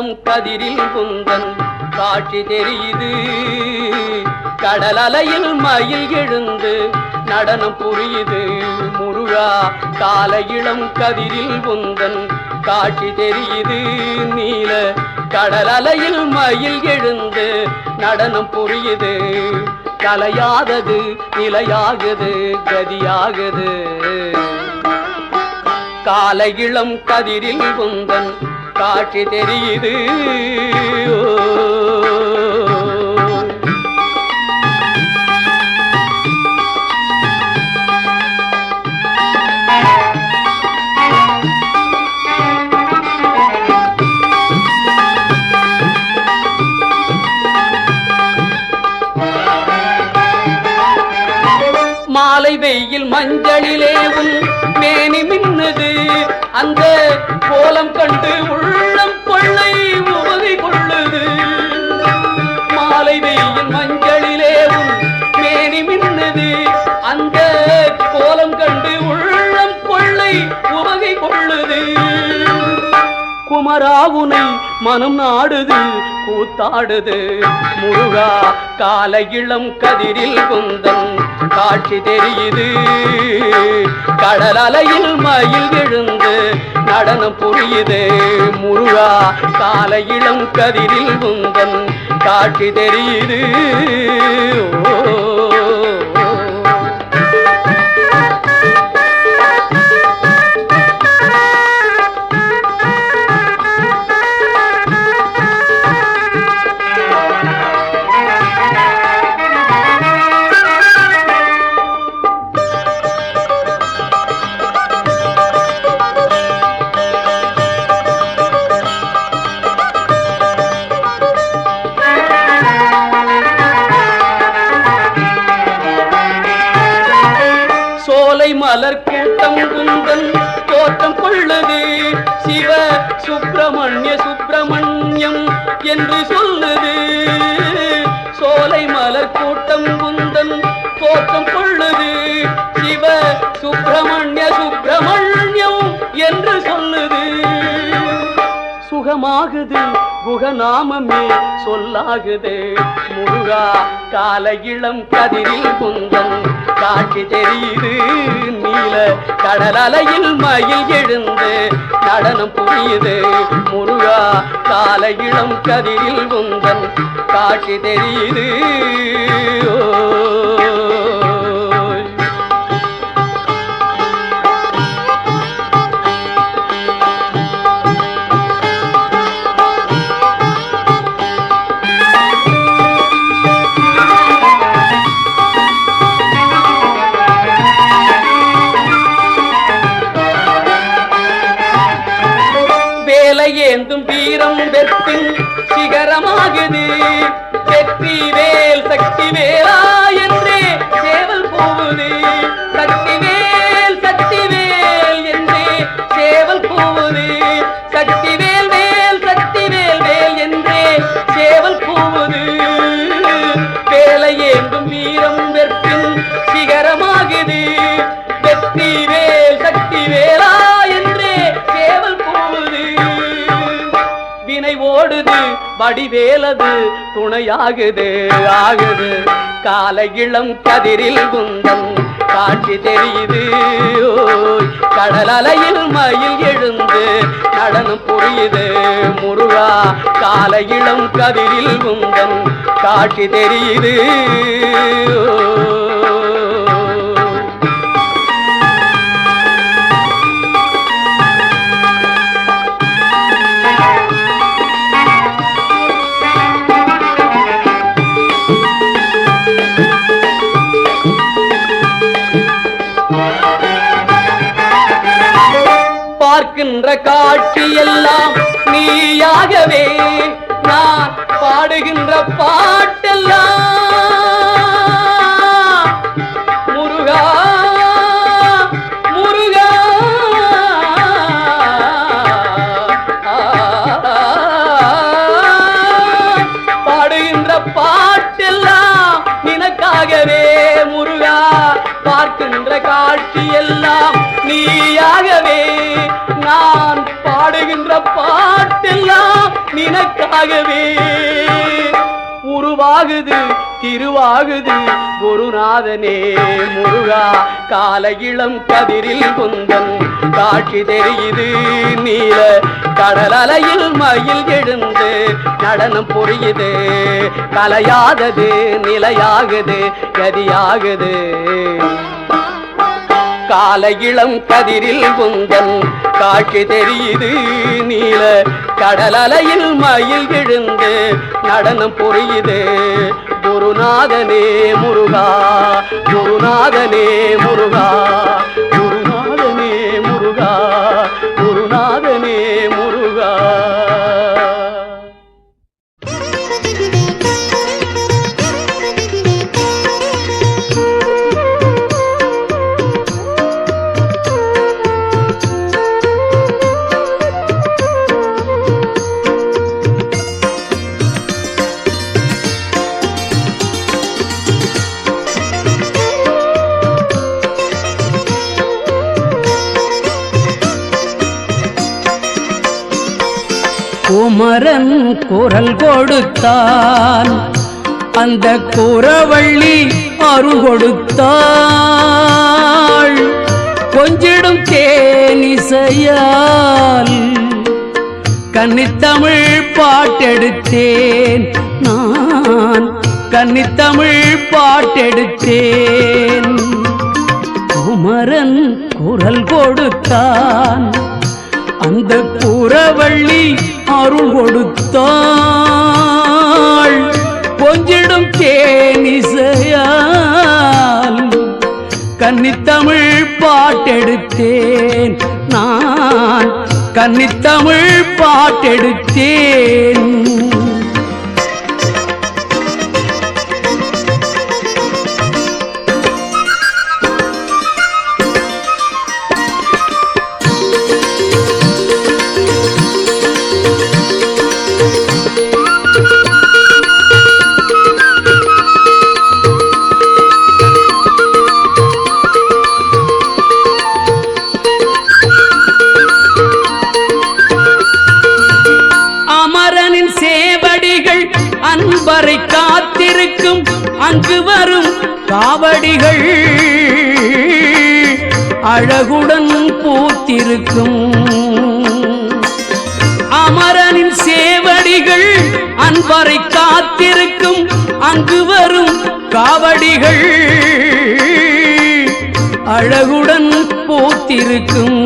கால இளம் கதிரில் குந்தன் காட்சி தெரியுது. கடல் அலையில் மயில் எழுந்து நடனம் புரியுது. முருகா கால இளம் கதிரில் குந்தன் காட்சி தெரியுது. நீல கடல் அலையில் மயில் எழுந்து நடனம் புரியுது. கலையாதது நிலையாகுது கதியாகுது. கால இளம் கதிரில் குந்தன் காட்சி தெரியுது. மாலை வெயில் மஞ்சளிலே உன் மேனி மின்னது. அந்த கோலம் கண்டு உள்ளம் குமராவுனை மனம் நாடுது கூத்தாடுது. முருகா கால இளம் கதிரில் குந்தன் காட்சி தெரியுது. கடல் அலையில் மயில் எழுந்து நடனம் புரியுது. முருகா கால இளம் கதிரில் குந்தன் காட்சி தெரியுது. ஓ சுகமாகுது குகநாமமே சொல்லாகுது. முருகா கால இளம் கதிரில் குந்தன். காட்சி தெரியுது நீல கடல் அலையில் மயில் எழுந்து. நடனம் புரியுது முருகா கால இளம் கதிரில் குந்தன். காட்சி தெரியுது ஓ. வடிவேலது துணையாகுது ஆகுது. கால இளம் கதிரில் குந்தம் காட்சி தெரியுது. ஓய், கடல் அலையில் மயில் எழுந்து நடனம் புரியுது. முருகா கால இளம் கதிரில் குந்தம் காட்சி தெரியுது. என்ற காட்சியெல்லாம் நீயாகவே நான் பாடுகின்ற பாட்டெல்லாம் பாட்டெல்லாம் நினக்காகவே. உருவாகுது திருவாகுது குருநாதனே முருகா. கால இளம் கதிரில் குந்தன் காட்சி தெரியுது நீல கடல் அலையில் மயில் எழுந்து நடனம் புரியுது. கலையாதது நிலையாகுது கதியாகுது. கால இளம் கதிரில் குந்தன். காட்சி தெரியுது நீல கடலலையில் மயில் விழுந்து. நடனம் புரியுது குருநாதனே முருகா குருநாதனே முருகா. குமரன் குரல் கொடுத்தான். அந்த குறவள்ளி அரு கொடுத்தாள் கொஞ்சிடும் தேனிசையால் கன்னித்தமிழ் பாட்டெடுத்தேன். நான் கன்னித்தமிழ் பாட்டெடுத்தேன். குமரன் குரல் கொடுத்தான். அந்த புறவள்ளி அருள் கொடுத்தாள். கொஞ்சிடும் தேனிசையால் கன்னித்தமிழ் பாட்டெடுத்தேன் நான். கன்னித்தமிழ் பாட்டெடுத்தேன். காத்திருக்கும் அங்கு வரும் காவடிகள் அழகுடன் பூத்திருக்கும். அமரனின் சேவடிகள் அன்பரை காத்திருக்கும். அங்கு வரும் காவடிகள் அழகுடன் பூத்திருக்கும்.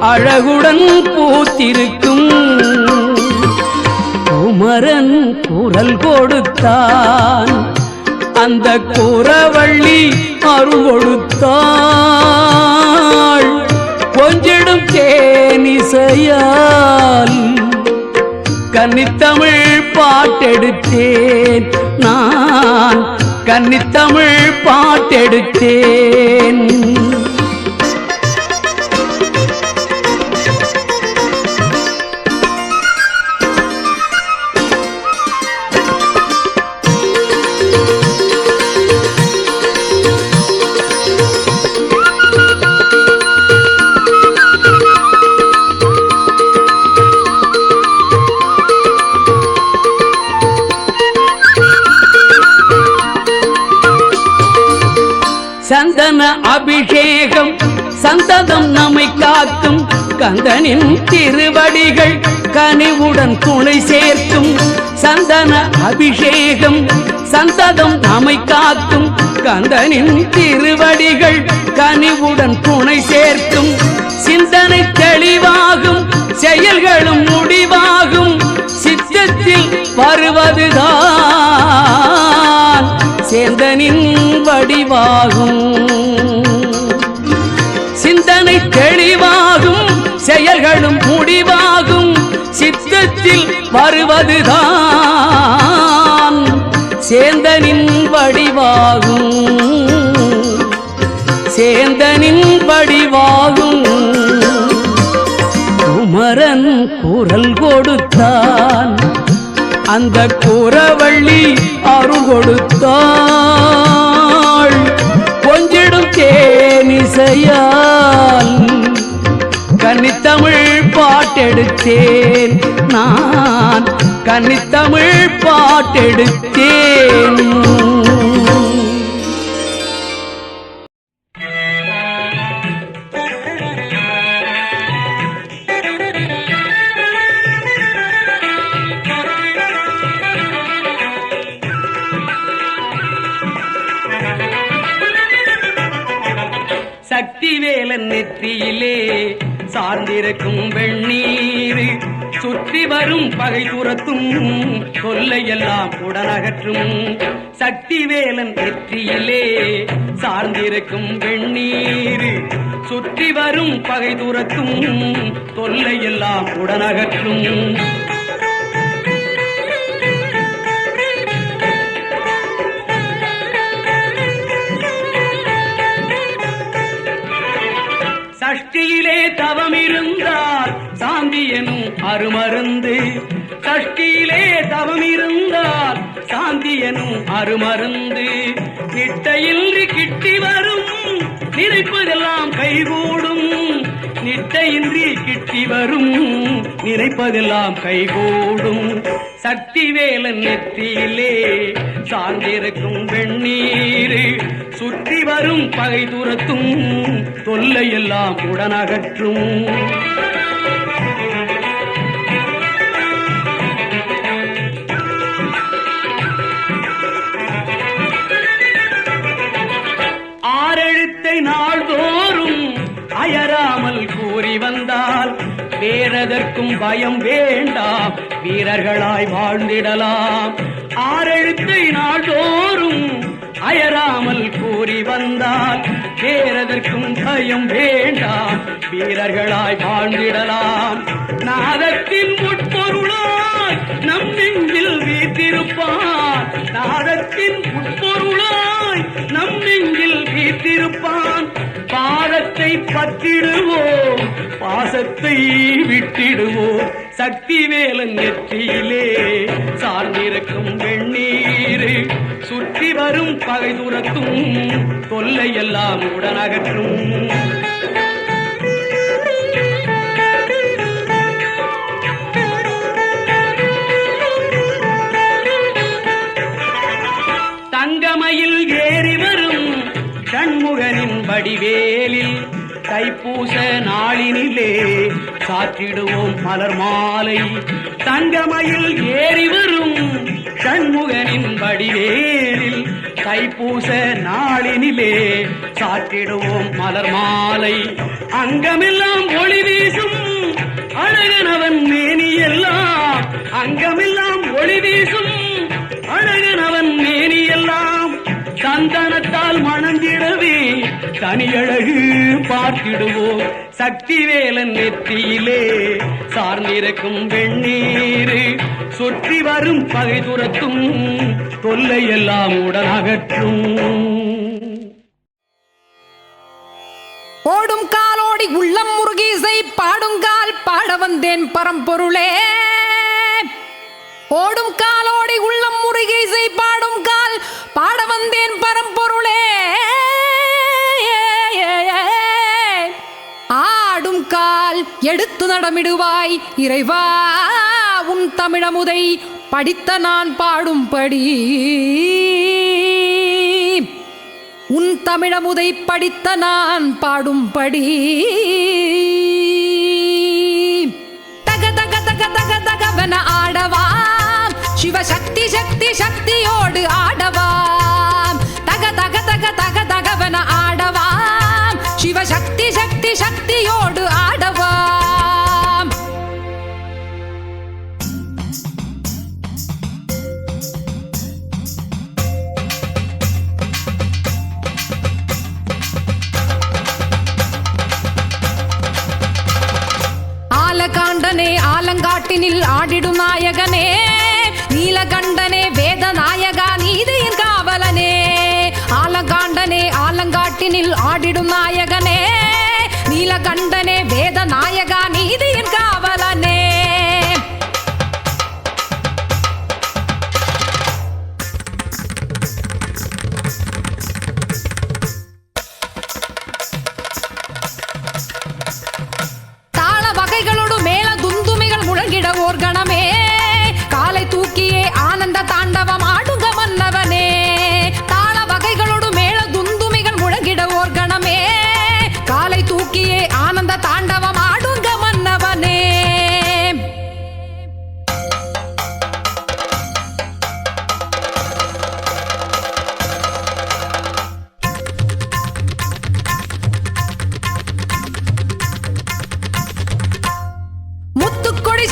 அழகுடன் பூத்திருக்கும். குமரன் குரல் கொடுத்தான். அந்த குறவள்ளி அருள் கொடுத்தாள். கொஞ்சிடும் தேனிசையால் கன்னித்தமிழ் பாட்டெடுத்தேன். நான் கன்னித்தமிழ் பாட்டெடுத்தேன். சந்ததம் நம்மை காக்கும். கந்தனின் திருவடிகள் கனிவுடன் துணை சேர்க்கும். சந்தன அபிஷேகம் சந்ததம் நம்மை காக்கும். கந்தனின் திருவடிகள் கனிவுடன் துணை சேர்க்கும். சிந்தனை தெளிவாகும் செயல்களும் முடிவாகும். சித்தத்தில் வருவதுதான். சேந்தனின் வடிவாகும். வீட்டில் வருவதுதான். சேந்தனின் வடிவாகும். சேந்தனின் வடிவாகும். குமரன் குரல் கொடுத்தான். அந்த குறவள்ளி அருள் கொடுத்தாள். கொஞ்சிடும் தேனிசையா பாட்டெடுத்தேன் நான் கன்னித்தமிழ் பாட்டெடுத்தேன். சக்திவேலன் நெற்றியிலே சார்ந்திருக்கும் வெண்ணீர் சுற்றி வரும் பகை துரத்தும் கொல்லையெல்லாம் உடனகற்றும். சக்திவேலன் வெற்றியிலே சார்ந்திருக்கும் வெண்ணீர் சுற்றி வரும் பகை துரத்தும் தொல்லையெல்லாம் உடனகற்றும். அருமருந்து சஷ்டியிலே தவம் இருந்தால் சாந்தி எனும் அருமருந்து. நிட்டையின்றி கிட்டி வரும் நினைப்பதெல்லாம் கைகூடும். நிட்டையின்றி கிட்டி வரும் நினைப்பதெல்லாம் கைகூடும். சக்திவேலன் நெற்றியிலே சார்ந்திருக்கும் வெண்ணீர் சுற்றி வரும் பகை துரத்தும் தொல்லையெல்லாம் உடனகற்றும். வேறதற்கும் பயம் வேண்டாம். வீரர்களாய் வாழ்ந்திடலாம். ஆரெழுத்தை நாள்தோறும் அயராமல் கூறி வந்தால் வேறதற்கும் பயம் வேண்டாம். வீரர்களாய் வாழ்ந்திடலாம். நாதத்தின் உட்பொருளாய் நம் நெஞ்சில் வீத்திருப்பான். நாதத்தின் உட்பொருளாய் நம் நெஞ்சில் வீத்திருப்பான். பற்றிடுவோம் பாசத்தை விட்டிடுவோம். சக்தி வேலன் நெற்றியிலே சார்ந்திருக்கும் வெண்ணீர் சுற்றி வரும் பகை துரத்தும் தொல்லையெல்லாம் உடனகற்றும். தங்கமயில் ஏறி வரும் கண்முகனின் வடிவேலில் தைப்பூச நாளினிலே சாற்றிடுவோம் மலர் மாலை. தங்கமயில் ஏறி வரும் சண்முகனின் வடிவேலில் தைப்பூச நாளினிலே சாற்றிடுவோம் மலர் மாலை. அங்கமெல்லாம் ஒளி வீசும் அழகனவன் மேனியெல்லாம். அங்கமெல்லாம் ஒளி வீசும் அழகனவன் மேனி சந்தனத்தால் மணந்திடவே தனியழகு பார்த்திடுவோம் சக்திவேலன் நெற்றியிலே சார்ந்திருக்கும் வெண்ணீர் சுற்றி வரும் பகை துரத்தும் தொல்லையெல்லாம் உடன் அகற்றும் ஓடும் காலோடி உள்ளம் முருகீசை பாடுங்கால் பாட வந்தேன் பரம்பொருளே. ஓடும் காலோடி உள்ளம் முருகீசை பாடும் கால் வந்தேன் பரம்பொருளே. ஆடும் கால் எடுத்து நடமிடுவாய் இறைவா உன் தமிழமுதை படித்த நான் பாடும்படி. உன் தமிழமுதை படித்த நான் பாடும்படி. தக தக தக தக தகவன ஆடவா சிவசக்தி சக்தி சக்தியோடு ஆடவா. தக தக தகவன ஆடவாம். சிவசக்தி சக்தி சக்தியோடு ஆடவாம். ஆலகாண்டனே ஆலங்காட்டினில் ஆடிடும் நாயகனே. நீலகண்டனே வேத நாயகா ஆடிடும் நாயகனே நீலகண்டனே வேத நாயகா நீதியின் காவலனே. தாள வகைகளோடு மேல துந்து ஓர் கணமே.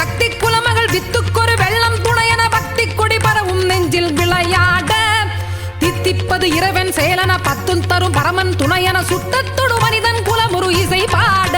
சக்தி குலமகள் வித்துக்கொரு வெள்ளம் துணையன பக்தி கொடி பரவும் நெஞ்சில் விளையாட. தித்திப்பது இரவன் சேலன பத்தும் தரும் பரமன் துணையன சுட்டத்தொடு மனிதன் குலமுரு இசை பாட.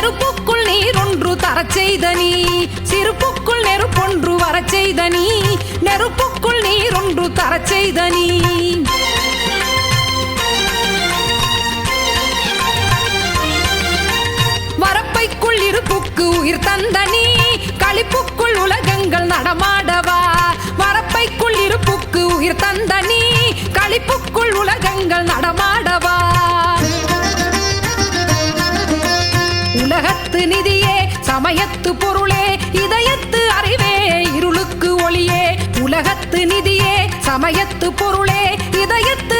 நெருப்புக்குள் நீரொன்று தரச் செய்த நீ. சிறுப்புக்குள் நெருப்பொன்று வரச் செய்த நீ. நெருப்புக்குள் நீரொன்று தரச் செய்த நீ. வரப்பைக்குள் இருப்புக்கு உயிர் தந்த நீ. களிப்புக்குள் உலகங்கள் நடமாடவா. வரப்பைக்குள் இருப்புக்கு உயிர் தந்த நீ. களிப்புக்குள் உலகங்கள் நடமாடவா. சமயத்து பொருளே இதயத்து